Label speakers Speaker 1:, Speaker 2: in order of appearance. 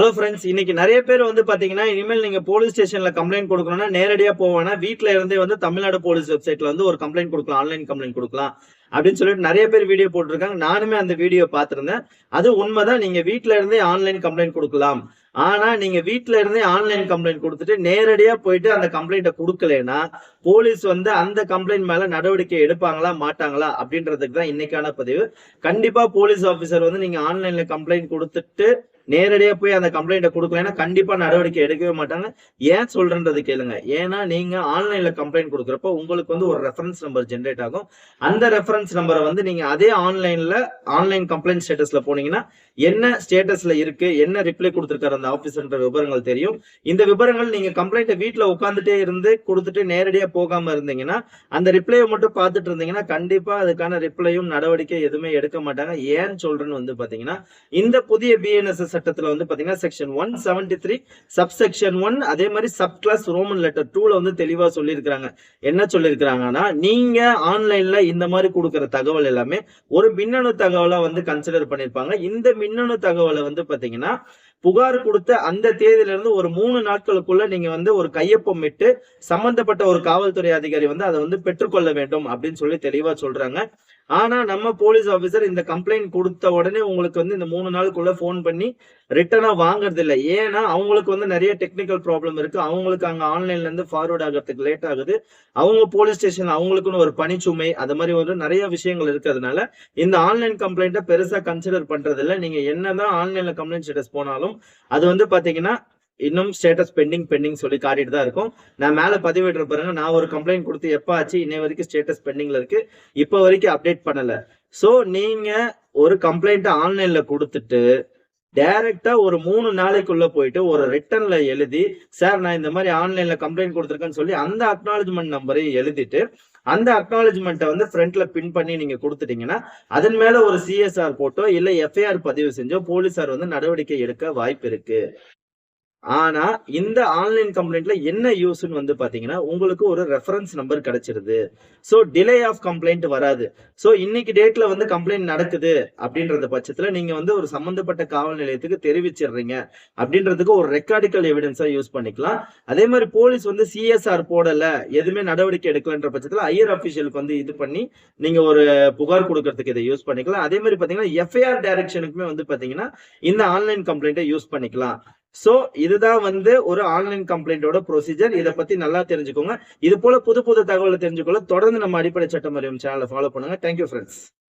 Speaker 1: Hello friends இன்னைக்கு நிறைய பேர் வந்து பாத்தீங்கன்னா இனிமேல் நீங்க போலீஸ் ஸ்டேஷன்ல கம்ப்ளைண்ட் கொடுக்கணும்னா நேரடியா போவேன்னா வீட்டுல இருந்தே வந்து தமிழ்நாடு போலீஸ் வெப்சைட்ல வந்து ஒரு கம்ப்ளைண்ட் கொடுக்கலாம் ஆன்லைன் கம்ப்ளைண்ட் கொடுக்கலாம் அப்படின்னு சொல்லிட்டு நிறைய பேர் வீடியோ போட்டிருக்காங்க. நானுமே அந்த வீடியோ பார்த்திருந்தேன். அது உண்மைதான். நீங்க வீட்டுல இருந்தே ஆன்லைன் கம்ப்ளைண்ட் கொடுக்கலாம். ஆனா நீங்க வீட்டுல இருந்தே ஆன்லைன் கம்ப்ளைண்ட் கொடுத்துட்டு நேரடியா போயிட்டு அந்த கம்ப்ளைண்ட்டை கொடுக்கலனா போலீஸ் வந்து அந்த கம்ப்ளைண்ட் மேல நடவடிக்கை எடுப்பாங்களா மாட்டாங்களா அப்படின்றதுக்கு தான் இன்னைக்கான பதிவு. கண்டிப்பா போலீஸ் ஆபீசர் வந்து நீங்க ஆன்லைன்ல கம்ப்ளைண்ட் கொடுத்துட்டு நேரடியா போய் அந்த கம்ப்ளைண்ட்டை கொடுக்கலன்னா கண்டிப்பா நடவடிக்கை எடுக்கவே மாட்டாங்க. ஏன் சொல்றன்றது கேளுங்க. ஏன்னா நீங்க ஆன்லைன்ல கம்ப்ளைண்ட் கொடுக்குறப்ப உங்களுக்கு வந்து ஒரு ரெஃபரன்ஸ் நம்பர் ஜென்ரேட் ஆகும். அந்த ரெஃபரன்ஸ் நம்பரை வந்து நீங்க அதே ஆன்லைன்ல ஆன்லைன் கம்ப்ளைண்ட் ஸ்டேட்டஸ்ல போனீங்கன்னா என்ன ஸ்டேட்டஸ்ல இருக்கு என்ன ரிப்ளை கொடுத்துருக்காரு அந்த ஆபீசர்ன்ற விவரங்கள் தெரியும். இந்த விவரங்கள் நீங்க கம்ப்ளைண்ட்டை வீட்டில் உட்காந்துட்டே இருந்து கொடுத்துட்டு நேரடியா போகாம இருந்தீங்கன்னா அந்த ரிப்ளையை மட்டும் பார்த்துட்டு இருந்தீங்கன்னா கண்டிப்பா அதுக்கான ரிப்ளையும் நடவடிக்கை எதுவுமே எடுக்க மாட்டாங்க. ஏன் சொல்றேன்னு வந்து பாத்தீங்கன்னா இந்த புதிய பிஎன்எஸ்எஸ் சட்டத்துல வந்து பாத்தீங்கன்னா section one seventy three subsection one அதே மாதிரி சப் கிளாஸ் ரோமன் லெட்டர் டூல வந்து தெளிவா சொல்லியிருக்கிறாங்க. என்ன சொல்லியிருக்கிறாங்கன்னா நீங்க ஆன்லைன்ல இந்த மாதிரி கொடுக்குற தகவல் எல்லாமே ஒரு மின்னணு தகவலா வந்து கன்சிடர் பண்ணிருப்பாங்க. இந்த மின்னணு தகவலை வந்து பாத்தீங்கன்னா புகார் கொடுத்த அந்த தேதியிலிருந்து ஒரு மூணு நாட்களுக்குள்ள நீங்க வந்து ஒரு கையொப்பம் இட்டு சம்பந்தப்பட்ட ஒரு காவல்துறை அதிகாரி வந்து அதை வந்து பெற்றுக்கொள்ள வேண்டும் அப்படின்னு சொல்லி தெளிவா சொல்றாங்க. ஆனா நம்ம போலீஸ் ஆபீசர் இந்த கம்ப்ளைண்ட் கொடுத்த உடனே உங்களுக்கு வந்து இந்த மூணு நாளுக்குள்ள ஃபோன் பண்ணி ரிட்டனா வாங்குறது இல்லை. ஏன்னா அவங்களுக்கு வந்து நிறைய டெக்னிக்கல் ப்ராப்ளம் இருக்கு. அவங்களுக்கு அங்க ஆன்லைன்ல இருந்து ஃபார்வர்ட் ஆகிறதுக்கு லேட் ஆகுது. அவங்க போலீஸ் ஸ்டேஷன் அவங்களுக்குன்னு ஒரு பணிச்சுமை அது மாதிரி ஒரு நிறைய விஷயங்கள் இருக்கிறதுனால இந்த ஆன்லைன் கம்ப்ளைண்ட்டை பெருசா கன்சிடர் பண்றது இல்லை நீங்க என்னதான் ஆன்லைன்ல கம்ப்ளைண்ட் ஸ்டேட்டஸ் போனாலும் அது வந்து பாத்தீங்கன்னா இன்னும் ஸ்டேட்டஸ் பெண்டிங் பெண்டிங் சொல்லி காட்டிட்டு தான் இருக்கும். நான் மேல பதிவிட்டு பாருங்க நான் ஒரு கம்ப்ளைண்ட் கொடுத்து எப்ப ஆச்சு இன்னை வரைக்கும் ஸ்டேட்டஸ் பெண்டிங்ல இருக்கு. இப்போ வரைக்கும் அப்டேட் பண்ணல. சோ நீங்க ஒரு கம்ப்ளைண்ட் ஆன்லைன்ல கொடுத்துட்டு டைரக்டா ஒரு மூணு நாளைக்குள்ள போயிட்டு ஒரு ரிட்டர்ன்ல எழுதி சார் நான் இந்த மாதிரி ஆன்லைன்ல கம்ப்ளைண்ட் கொடுத்துருக்கேன்னு சொல்லி அந்த அக்னாலஜ்மெண்ட் நம்பரையும் எழுதிட்டு அந்த அக்னாலஜ்மெண்ட்டை வந்து ஃப்ரண்ட்ல பின் பண்ணி நீங்க கொடுத்துட்டீங்கன்னா அதன் மேல ஒரு சிஎஸ்ஆர் போட்டோ இல்ல எஃப்ஐஆர் பதிவு செஞ்சோ போலீசார் வந்து நடவடிக்கை எடுக்க வாய்ப்பு இருக்கு. ஆனா இந்த ஆன்லைன் கம்ப்ளைண்ட்ல என்ன யூஸ்னு வந்து பாத்தீங்கன்னா உங்களுக்கு ஒரு ரெஃபரன்ஸ் நம்பர் கிடைச்சிருது. சோ டிலே ஆஃப் கம்ப்ளைண்ட் வராது. சோ இன்னைக்கு டேட்ல வந்து கம்ப்ளைண்ட் நடக்குது அப்படின்றத பட்சத்துல நீங்க வந்து ஒரு சம்பந்தப்பட்ட காவல் நிலையத்துக்கு தெரிவிச்சிடுறீங்க அப்படின்றதுக்கு ஒரு ரெக்கார்டிக்கல் எவிடன்ஸா யூஸ் பண்ணிக்கலாம். அதே மாதிரி போலீஸ் வந்து சிஎஸ்ஆர் போடல எதுவுமே நடவடிக்கை எடுக்கலன்ற பட்சத்துல ஐயர் அபிஷியலுக்கு வந்து இது பண்ணி நீங்க ஒரு புகார் கொடுக்கறதுக்கு இதை யூஸ் பண்ணிக்கலாம். அதே மாதிரி பாத்தீங்கன்னா எஃப்ஐஆர் டைரக்ஷனுக்குமே வந்து பாத்தீங்கன்னா இந்த ஆன்லைன் கம்ப்ளைண்ட்டை யூஸ் பண்ணிக்கலாம். சோ இதுதான் வந்து ஒரு ஆன்லைன் கம்ப்ளைண்டோட ப்ரொசீஜர் இதை பத்தி நல்லா தெரிஞ்சுக்கோங்க. இது போல புது புது தகவலை தெரிஞ்சுக்கொள்ள தொடர்ந்து நம்ம அடிப்படை சட்டம் அறியும் சேனலை ஃபாலோ பண்ணுங்க. Thank you friends